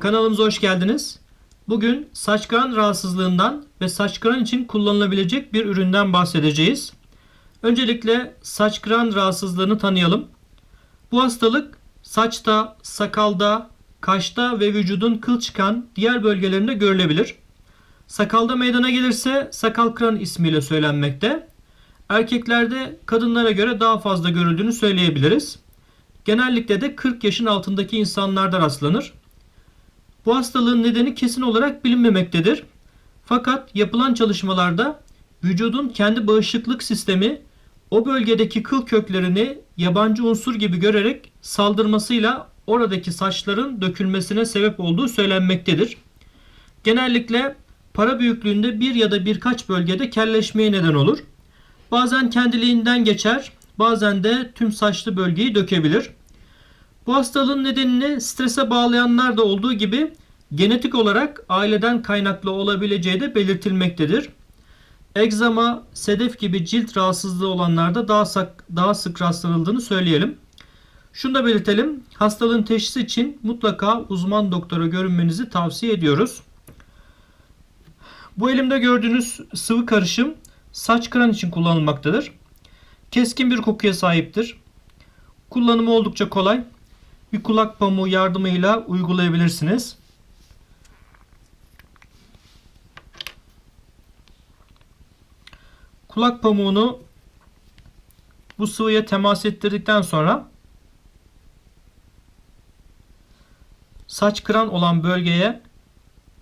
Kanalımıza hoş geldiniz. Bugün saç kıran rahatsızlığından ve saç kıran için kullanılabilecek bir üründen bahsedeceğiz. Öncelikle saç kıran rahatsızlığını tanıyalım. Bu hastalık saçta, sakalda, kaşta ve vücudun kıl çıkan diğer bölgelerinde görülebilir. Sakalda meydana gelirse sakal kıran ismiyle söylenmekte. Erkeklerde kadınlara göre daha fazla görüldüğünü söyleyebiliriz. Genellikle de 40 yaşın altındaki insanlarda rastlanır. Bu hastalığın nedeni kesin olarak bilinmemektedir. Fakat yapılan çalışmalarda vücudun kendi bağışıklık sistemi o bölgedeki kıl köklerini yabancı unsur gibi görerek saldırmasıyla oradaki saçların dökülmesine sebep olduğu söylenmektedir. Genellikle para büyüklüğünde bir ya da birkaç bölgede kelleşmeye neden olur. Bazen kendiliğinden geçer, bazen de tüm saçlı bölgeyi dökebilir. Bu hastalığın nedenini strese bağlayanlar da olduğu gibi genetik olarak aileden kaynaklı olabileceği de belirtilmektedir. Egzama, sedef gibi cilt rahatsızlığı olanlarda daha sık, daha sık rastlanıldığını söyleyelim. Şunu da belirtelim. Hastalığın teşhisi için mutlaka uzman doktora görünmenizi tavsiye ediyoruz. Bu elimde gördüğünüz sıvı karışım saç kıran için kullanılmaktadır. Keskin bir kokuya sahiptir. Kullanımı oldukça kolay. Bir kulak pamuğu yardımıyla uygulayabilirsiniz. Kulak pamuğunu bu sıvıya temas ettirdikten sonra saç kıran olan bölgeye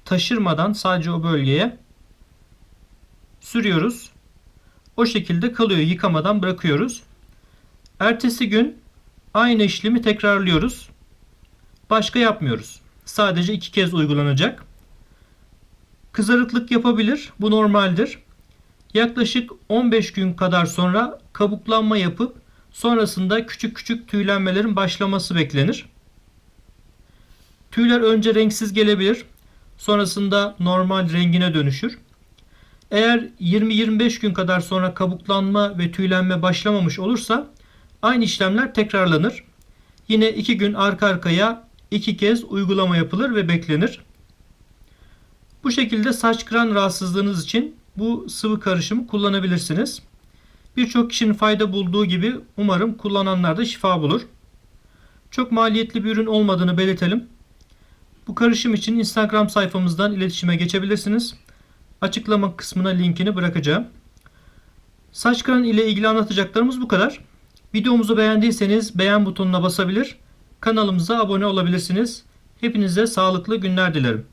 taşırmadan sadece o bölgeye sürüyoruz. O şekilde kalıyor. Yıkamadan bırakıyoruz. Ertesi gün aynı işlemi tekrarlıyoruz. Başka yapmıyoruz. Sadece iki kez uygulanacak. Kızarıklık yapabilir. Bu normaldir. Yaklaşık 15 gün kadar sonra kabuklanma yapıp sonrasında küçük küçük tüylenmelerin başlaması beklenir. Tüyler önce renksiz gelebilir. Sonrasında normal rengine dönüşür. Eğer 20-25 gün kadar sonra kabuklanma ve tüylenme başlamamış olursa aynı işlemler tekrarlanır. Yine 2 gün arka arkaya 2 kez uygulama yapılır ve beklenir. Bu şekilde saç kıran rahatsızlığınız için bu sıvı karışımı kullanabilirsiniz. Birçok kişinin fayda bulduğu gibi umarım kullananlar da şifa bulur. Çok maliyetli bir ürün olmadığını belirtelim. Bu karışım için Instagram sayfamızdan iletişime geçebilirsiniz. Açıklama kısmına linkini bırakacağım. Saç kıran ile ilgili anlatacaklarımız bu kadar. Videomuzu beğendiyseniz beğen butonuna basabilir, kanalımıza abone olabilirsiniz. Hepinize sağlıklı günler dilerim.